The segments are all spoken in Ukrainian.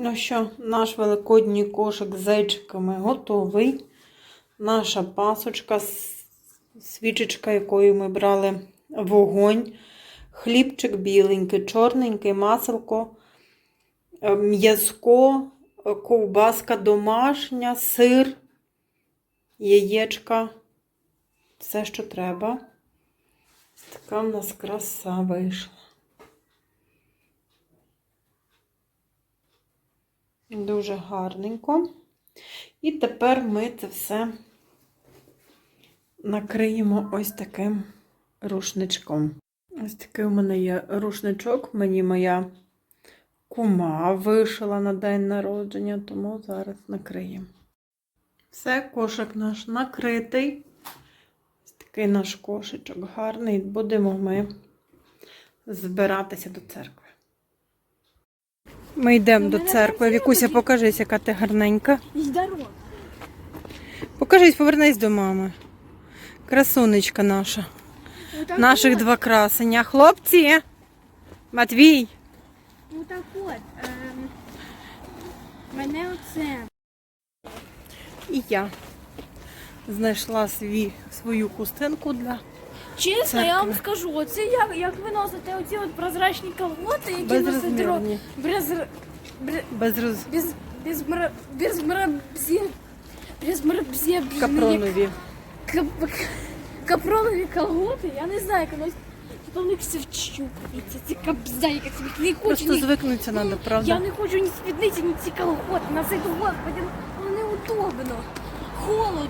Ну що, наш великодній кошик з зайчиками готовий. Наша пасочка, свічечка, якою ми брали вогонь. Хлібчик біленький, чорненький, маселко, е, м'язко, ковбаска домашня, сир, яєчка. Все, що треба. Така в нас краса вийшла. Дуже гарненько. І тепер ми це все накриємо ось таким рушничком. Ось такий у мене є рушничок. Мені моя кума вишила на день народження, тому зараз накриємо. Все, кошик наш накритий. Ось такий наш кошечок гарний. Будемо ми збиратися до церкви. Ми йдемо до церкви. Вікуся, покажись, яка ти гарненька. Покажись, повернись до мами. Красунечка наша. Наших два красення. Хлопці. Матвій. Отак от. ем, Мене оце. І я знайшла свій, свою хустинку для Чесно, я вам скажу, оце як, як ви носите оці от прозрачні колготи, які носите ро- безрозмірні. без, без, Без без, без, без, без капронові. Кап- капронові колготи, я не знаю, як носить. Типа в них все вчупується, ці кабзайки, не хочу, Просто ні, звикнутися треба, правда? Я не хочу ні спідниці, ні ці колготи. На цей господи, ну неудобно. Холодно.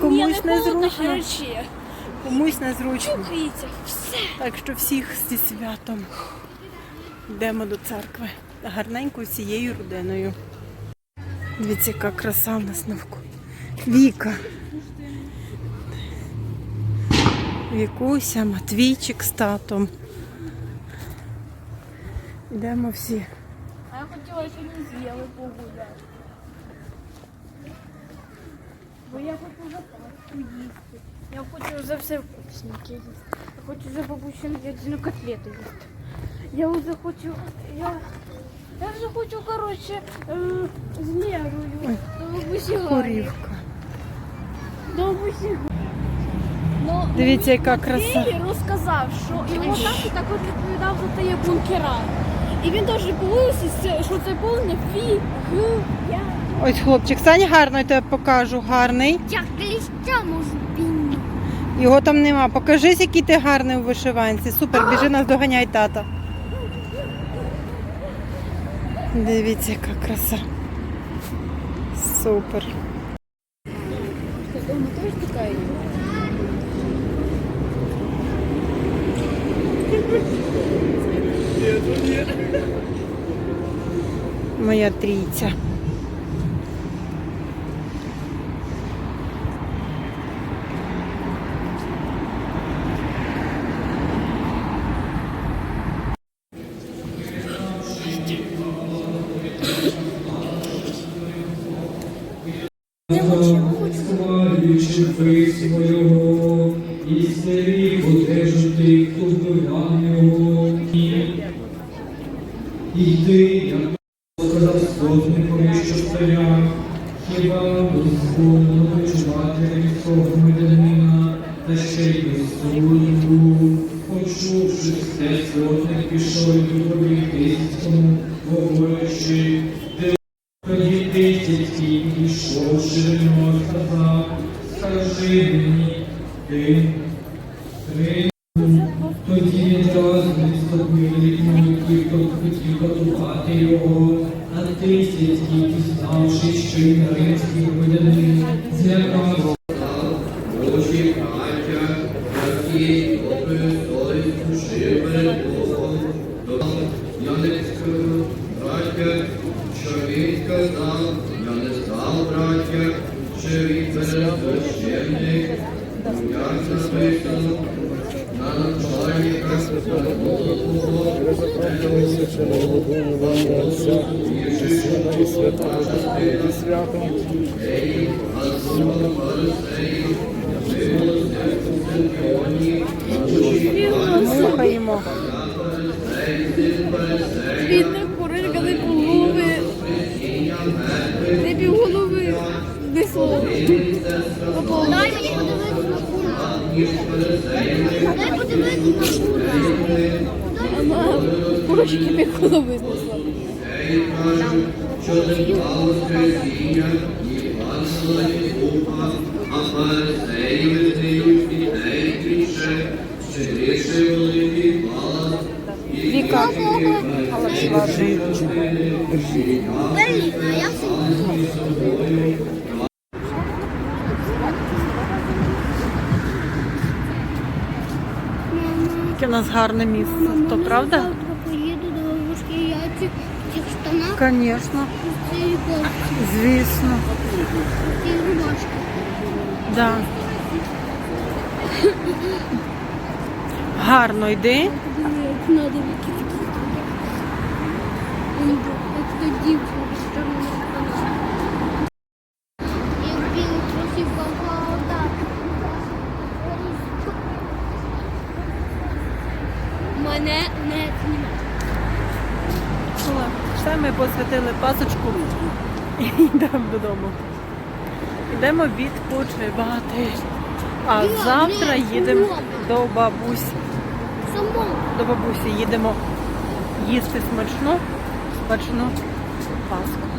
Комусь Ні, не холодно, незручно. гаряче. Комусь незручно. Чухається. Все. Так що всіх зі святом йдемо до церкви. Гарненько всією родиною. Дивіться, яка краса в нас навколо. Віка. Вікуся, Матвійчик з татом. Йдемо всі. А я хотіла сьогодні з'їли погуляти. Бо я хочу вже пасту їсти. Я хочу вже все вкусненьке їсти. Я хочу вже бабусину ядину котлету їсти. Я вже хочу. Я, я вже хочу, коротше, е, з. До бабусі. До бабусі Дивіться, яка краса. Матвій розказав, що його тато також відповідав за те бункера. І він теж повився, що це повне фі, г, я. Ось хлопчик, стань гарно, я тебе покажу. Гарний. Як листя можу піню. Його там нема. Покажись, який ти гарний у вишиванці. Супер, біжи нас доганяй тата. Дивіться, яка краса. Супер. Дома теж така є. Моя трійця. Славлюючи свого, і старі одержати його. Іди, як сказав сотникові, що царя, хіба дозволено почувати військового громадянина, та ще й без суду. Почувши все, сотник пішов до поліцейському, говорячи, сказав, скажи мені, ти, ти, тоді відразу з тобою мою тільки хотів катувати його, а тисячі, пізнавши, що на римський громадянин, злякався. Божі браття, які обрисовують душі перед Богом, я не скажу, браття, що він сказав, я не став, браття, що він пересвященник, як написано, на начальника святого Слухаємо. Бідний курилька не полови. Дай подивитися на курку. Дай подивитися на курку. Курочки піхота визнесла. Віка. Держи, держи. Нас гарне місце. То правда? Завтра поїду до бабушки яйці в цих штанах Звісно. цієї Звісно. цієї рубашки. Да. Гарно йди. Як надо викидати. Як то дівчинка з чорними штанами. Я в білих кросівках, а отак. Мене не знімати. Все, ми посвятили пасочку і йдемо додому. Йдемо відпочивати. А завтра їдемо до бабусі. До бабусі їдемо їсти смачну, смачну паску.